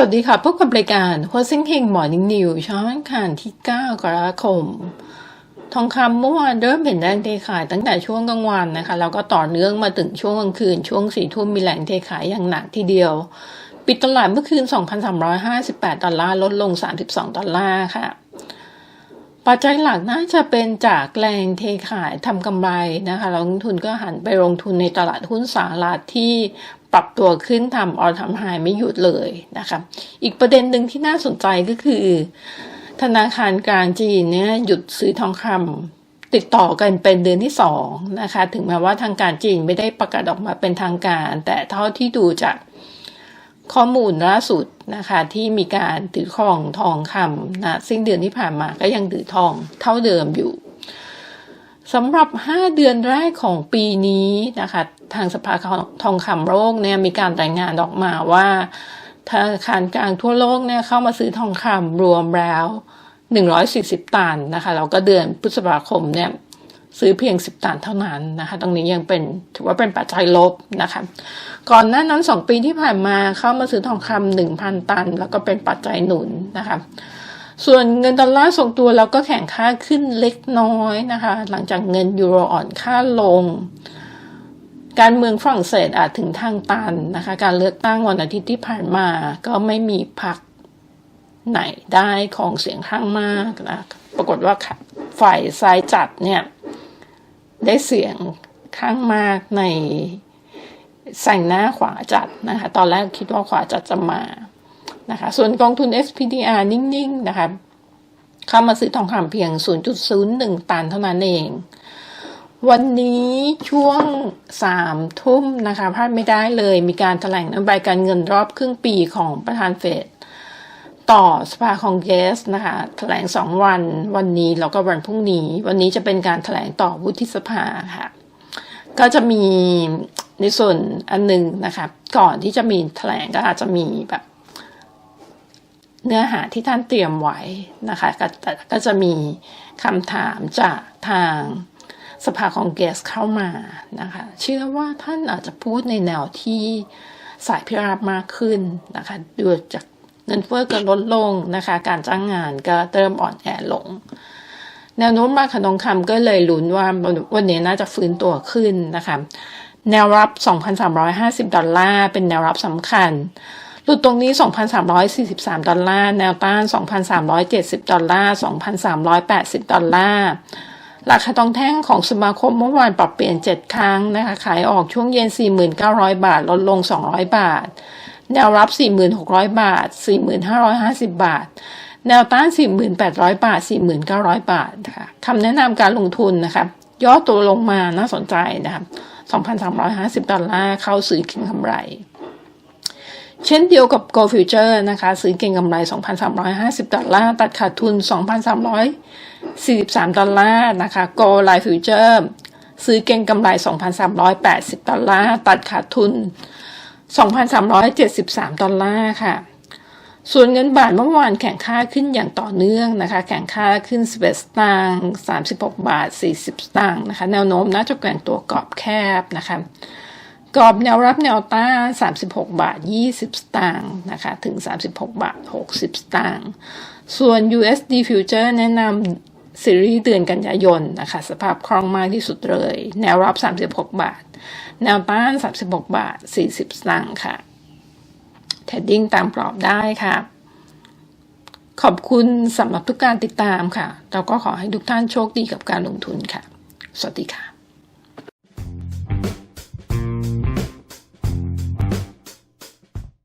สวัสดีค่ะพบกับรายการหัวซ็งเฮงหมอนิ่งนิวช้อนขานที่ 9 กรกฎาคม ทองคำเมื่อวานเริ่มเห็นแรงเทขายตั้งแต่ช่วงกลางวันนะคะ แล้วก็ต่อเนื่องมาถึงช่วงกลางคืน ช่วงสี่ทุ่มมีแรงเทขายอย่างหนักทีเดียว ปิดตลาดเมื่อคืน 2,358 ดอลลาร์ลดลง 32 ดอลลาร์ค่ะ ปัจจัยหลักน่าจะเป็นจากแรงเทขายทำกำไรนะคะแล้วลงทุนก็หันไปลงทุนในตลาดหุ้นสหรัฐที่ ปรับตัวขึ้นทำออทำไฮไม่หยุดเลยนะคะอีกประเด็นหนึ่งที่น่าสนใจก็คือ ธนาคารกลางจีนเนี่ยหยุดซื้อทองคำติดต่อกันเป็นเดือนที่สองนะคะ ถึงแม้ว่าทางการจีนไม่ได้ประกาศออกมาเป็นทางการ แต่เท่าที่ดูจากข้อมูลล่าสุดนะคะที่มีการถือครองทองคำนะสิ้นเดือนที่ผ่านมาก็ยังถือทองเท่าเดิมอยู่ สำหรับ 5 เดือนแรกของปีนี้นะคะทางสภาทองคำโลกเนี่ยมีการรายงานออกมาว่าธนาคารกลางทั่วโลกเนี่ยเข้ามาซื้อทองคำรวมแล้ว 140 ตันนะคะแล้วก็เดือนพฤษภาคมเนี่ยซื้อเพียง 10 ตันเท่านั้นนะคะ ตรงนี้ยังเป็นถือว่าเป็นปัจจัยลบนะคะ ก่อนหน้านั้น 2 ปีที่ผ่านมาเข้ามาซื้อทองคำ1,000 ตัน แล้วก็เป็นปัจจัยหนุนนะคะ ส่วนเงินดอลลาร์ทรงตัวเราก็แข่งค่าขึ้นเล็กน้อยนะคะ หลังจากเงินยูโรอ่อนค่าลง การเมืองฝรั่งเศสอาจถึงทางตันนะคะ การเลือกตั้งวันอาทิตย์ที่ผ่านมาก็ไม่มีพรรคไหนได้ของเสียงข้างมากนะปรากฏว่าฝ่ายซ้ายจัดเนี่ยได้เสียงข้างมากในแสงหน้าขวาจัดนะคะ ตอนแรกคิดว่าขวาจัดจะมา นะคะ ส่วนกองทุน SPDR นิ่งๆ นะคะ เข้ามาซื้อทองคำเพียง 0.01 ตันเท่านั้นเอง วันนี้ช่วงสามทุ่มนะคะพลาดไม่ได้เลยมีการแถลงนโยบายการเงินรอบครึ่งปีของประธานเฟดต่อสภาคองเกรสนะคะแถลงสองวันวันนี้แล้วก็วันพรุ่งนี้ วันนี้จะเป็นการถแถลงต่อวุฒิสภาค่ะ ก็จะมีในส่วนอันหนึ่งนะคะก่อนที่จะมีแถลงก็อาจจะมีแบบ เนื้อหาที่ท่านเตรียมไว้นะคะกก็จะมีคำถามจากทางสภาคองเกสเข้ามานะคะเชื่อว่าท่านอาจจะพูดในแนวที่สายพิราบมากขึ้นนะคะดูจากเงินเฟ้อก็ลดลงนะคะ การจ้างงานก็เริ่มอ่อนแอลง แนวโน้มราคาทองคำก็เลยลุ้นว่าวันนี้น่าจะฟื้นตัวขึ้นนะคะ แนวรับ 2,350 ดอลลาร์เป็นแนวรับสำคัญ หลุดตรงนี้ 2,343 ดอลลาร์ แนวต้าน 2,370 ดอลลาร์ 2,380 ดอลลาร์ ราคาทองแท่งของสมาคมเมื่อวานปรับเปลี่ยน 7 ครั้งนะคะ ขายออกช่วงเย็น 4,900 บาท ลดลง 200 บาท แนวรับ 4,600 บาท 4,550 บาท แนวต้าน 4,800 บาท 4,900 บาทค่ะคำแนะนำการลงทุนนะคะย่อตัวลงมาน่าสนใจนะคะ2,350 ดอลลาร์เข้าซื้อกินกำไร เช่นเดียวกับ Go Future นะคะซื้อเก่งกำไร 2,350 ดอลลาร์ ตัดขาดทุน 2,343 ดอลลาร์นะคะ Go Life Future ซื้อเก่งกำไร 2,380 ดอลลาร์ ตัดขาดทุน 2,373 ดอลลาร์ค่ะ ส่วนเงินบาทเมื่อวานแข่งค่าขึ้นอย่างต่อเนื่องนะคะ แข่งค่าขึ้น11สตางค์36 บาท 40 สตางค์นะคะ แนวโน้มน่าจะแกว่งตัวกรอบแคบนะคะ กรอบแนวรับแนวต้าน36 บาท 20 สตางค์นะคะถึง 36 บาท 60 สตางค์ส่วน USD Future แนะนำซีรีส์เดือนกันยายนนะคะสภาพคล่องมากที่สุดเลย แนวรับ 36 บาท แนวต้าน 36 บาท 40 สตางค์ค่ะเทรดดิ้งตามกรอบได้ค่ะ ขอบคุณสำหรับทุกการติดตามค่ะ เราก็ขอให้ทุกท่านโชคดีกับการลงทุนค่ะ สวัสดีค่ะ